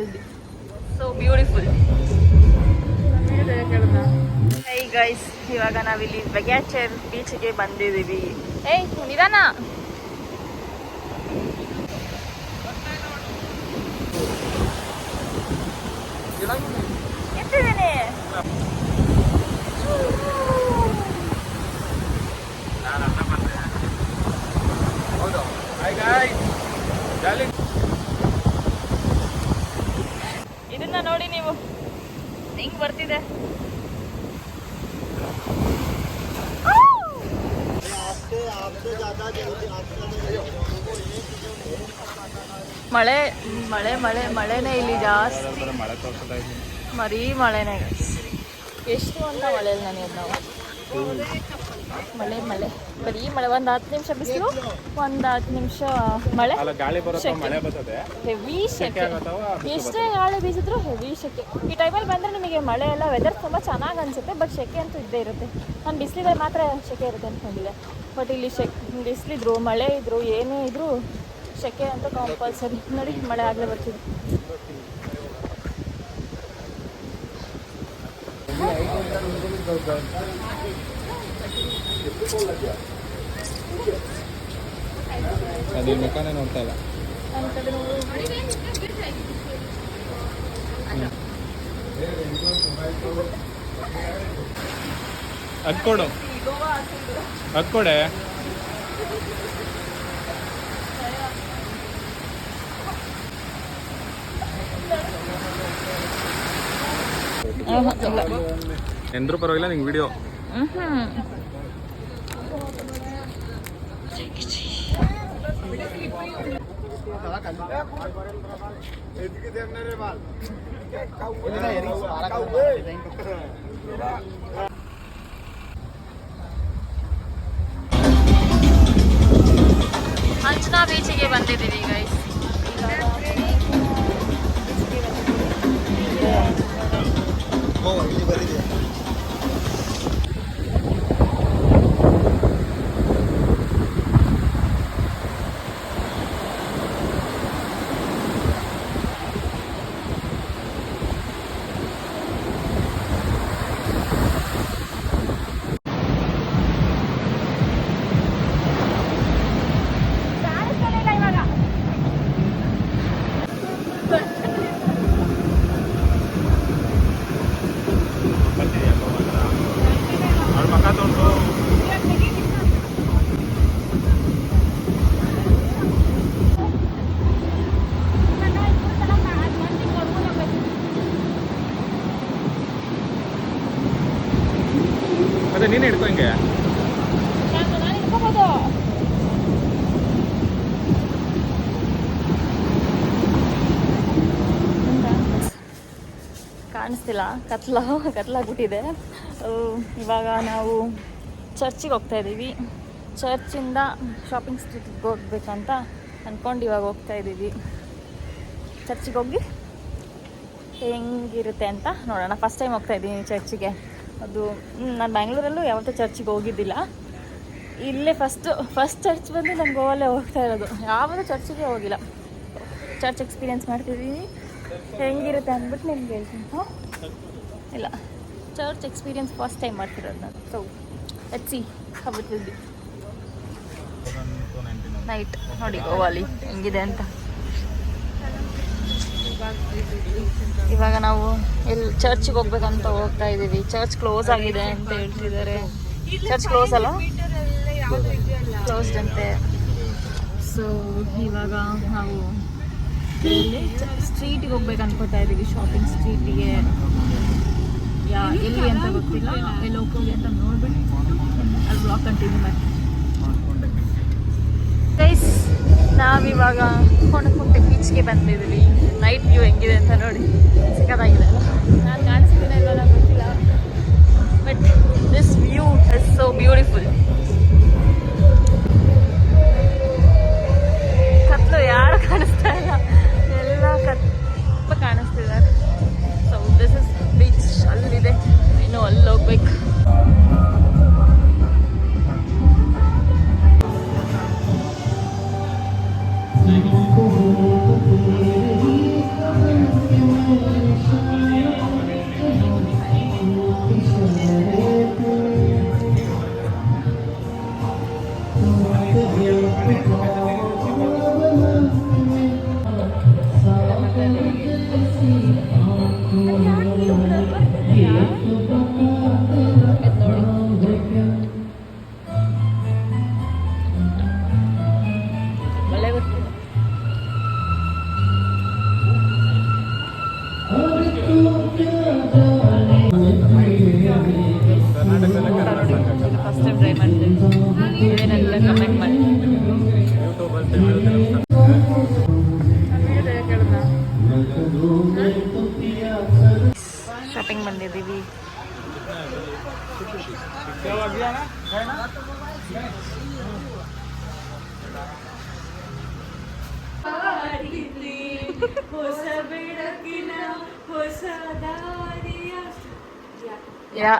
Will so beautiful hi guys ಇವಾಗ ನಾವಿಲ್ಲಿ ಬೆಗ್ಯಾಚರ್ ಬೀಚ್ಗೆ ಬಂದಿದ್ದೀವಿ. ಏಯ್ ನಿಧಾನ. ಎತ್ತಿದ್ದೇನೆ. ಎತ್ತಿದ್ದೀನಿ ಇದನ್ನ ನೋಡಿ ನೀವು. ಹಿಂಗ್ ಬರ್ತಿದೆ. ಮಳೆ ಮಳೆ ಮಳೆ ಮಳೆನೇ ಇಲ್ಲಿ ಜಾಸ್ತಿ. ಮರಿ ಮಳೆನೇ ಎಷ್ಟು ಅಂತ ಮಳೆಯಲ್ಲಿ ನಾನು ನಾವು. ಮಳೆ ಮಳೆ. ಬರೀ ಮಳೆ ಒಂದು ಹತ್ತು ನಿಮಿಷ ಬಿಸಿಲು ಒಂದು ಹತ್ತು ನಿಮಿಷ ಮಳೆ. ಹೆವಿ ಶೆಕೆ. ಎಷ್ಟೇ ಗಾಳಿ ಬೀಸಿದ್ರು ಹೆವಿ ಶೆಕೆ. ಈ ಟೈಮಲ್ಲಿ ಬಂದರೆ ನಿಮಗೆ ಮಳೆ ಎಲ್ಲ ವೆದರ್ ತುಂಬ ಚೆನ್ನಾಗಿ ಅನಿಸುತ್ತೆ ಬಟ್ ಶೆಕೆ ಅಂತೂ ಇದ್ದೇ ಇರುತ್ತೆ. ನಾನು ಬಿಸಿಲಿದ್ರೆ ಮಾತ್ರ ಶೆಕೆ ಇರುತ್ತೆ ಅಂದ್ಕೊಂಡಿದ್ದೆ ಬಟ್ ಇಲ್ಲಿ ಶೆಕ್ ಬಿಸಿಲಿದ್ರು ಮಳೆ ಇದ್ರು ಏನೇ ಇದ್ರು ಶೆಕೆ ಅಂತ ಕಂಪಲ್ಸರಿ ನೋಡಿ ಮಳೆ ಆಗಲೇ ಬರ್ತಿದೆ. ಅದು ಮೆಕಾನೇ ನೋಡ್ತಾ ಇಲ್ಲ. ಅದ್ಕೊಡು ಕಡೆ. ಎಂದ್ರೂ ಪರವಾಗಿಲ್ಲ ನಿಂಗೆ ವಿಡಿಯೋ ಮ್ಹ್ಮ್. ಅಂಜನಾ ಬೀಚಿಗೆ ಬಂದಿದ್ದೀವಿ ಗೈಸ್ ನೀನು ಹಿಡ್ಕೊ ಹಿಂಗೆ ಕಾಣಿಸ್ತಿಲ್ಲ, ಕತ್ಲ ಕತ್ಲಾಗ್ಬಿಟ್ಟಿದೆ ಇವಾಗ ನಾವು ಚರ್ಚಿಗೆ ಹೋಗ್ತಾ ಇದ್ದೀವಿ. ಚರ್ಚಿಂದ ಶಾಪಿಂಗ್ ಸ್ಟ್ರೀಟ್ಗೆ ಹೋಗ್ಬೇಕಂತ ಅಂದ್ಕೊಂಡು ಇವಾಗ ಹೋಗ್ತಾ ಇದ್ದೀವಿ. ಚರ್ಚಿಗೆ ಹೋಗಿ ಹೆಂಗಿರುತ್ತೆ ಅಂತ ನೋಡೋಣ. ಫಸ್ಟ್ ಟೈಮ್ ಹೋಗ್ತಾ ಇದ್ದೀನಿ ಚರ್ಚಿಗೆ. ಅದು ನಾನು ಬ್ಯಾಂಗ್ಳೂರಲ್ಲೂ ಯಾವತ್ತೂ ಚರ್ಚಿಗೆ ಹೋಗಿದ್ದಿಲ್ಲ. ಇಲ್ಲೇ ಫಸ್ಟು ಫಸ್ಟ್ ಚರ್ಚ್ ಬಂದು ನಾನು ಗೋವಾಲೇ ಹೋಗ್ತಾ ಇರೋದು. ಯಾವತ್ತೂ ಚರ್ಚಿಗೆ ಹೋಗಿಲ್ಲ. ಚರ್ಚ್ ಎಕ್ಸ್ಪೀರಿಯನ್ಸ್ ಮಾಡ್ತಿದ್ದೀನಿ. ಹೆಂಗಿರುತ್ತೆ ಅಂದ್ಬಿಟ್ಟು ನಿಮ್ಗೆ ಹೇಳ್ತೀನಿ ಹಾಂ? ಇಲ್ಲ. ಚರ್ಚ್ ಎಕ್ಸ್ಪೀರಿಯೆನ್ಸ್ ಫಸ್ಟ್ ಟೈಮ್ ಮಾಡ್ತಿರೋದು ನಾನು. ಸೊ ಎಚ್ಚಿ ಸಿ ವಿಲ್ ನೈಟ್ ನೋಡಿ ಗೋವಾಲಿ ಹೆಂಗಿದೆ ಅಂತ. ಇವಾಗ ನಾವು ಎಲ್ಲಿ ಚರ್ಚ್ಗೆ ಹೋಗ್ಬೇಕಂತ ಹೋಗ್ತಾ ಇದ್ದೀವಿ. ಚರ್ಚ್ ಕ್ಲೋಸ್ ಆಗಿದೆ ಅಂತ ಹೇಳ್ತಿದ್ದಾರೆ. ಚರ್ಚ್ ಕ್ಲೋಸ್ ಅಲ್ಲ? ಕ್ಲೋಸ್ಡ್ ಅಂತೆ. ಸೊ ಇವಾಗ ನಾವು ಸ್ಟ್ರೀಟಿಗೆ ಹೋಗ್ಬೇಕು ಅನ್ಕೋತಾ ಇದ್ದೀವಿ ಶಾಪಿಂಗ್ ಸ್ಟ್ರೀಟಿಗೆ ಯಾ, ಎಲ್ಲಿ ಅಂತ ಗೊತ್ತಿಲ್ಲ. ಎಲ್ಲಿ ಹೋಗ್ತೀವಿ ಅಂತ ನೋಡ್ಬಿಟ್ಟು, ಅಲ್ಲಿ ಬ್ಲಾಕ್ ಕಂಟಿನ್ಯೂ ಮಾಡಿ ಗೈಸ್ ನಾವಿವಾಗ ಕೊಣಕುಂಟೆ ಬೀಚ್ಗೆ ಬಂದಿದ್ದೀವಿ. ನೈಟ್ ವ್ಯೂ ಹೆಂಗಿದೆ ಅಂತ ನೋಡಿ. ಸಿಕ್ಕತ್ತಾಗಿದೆ ಅಲ್ಲ Yeah. ಶಾಪಿಂಗ್ ಬಂದಿದ್ದೀವಿ ಹೊಸ ಬೆಳಕಿನ ಹೊಸ ದಾರಿಯ ಯಾ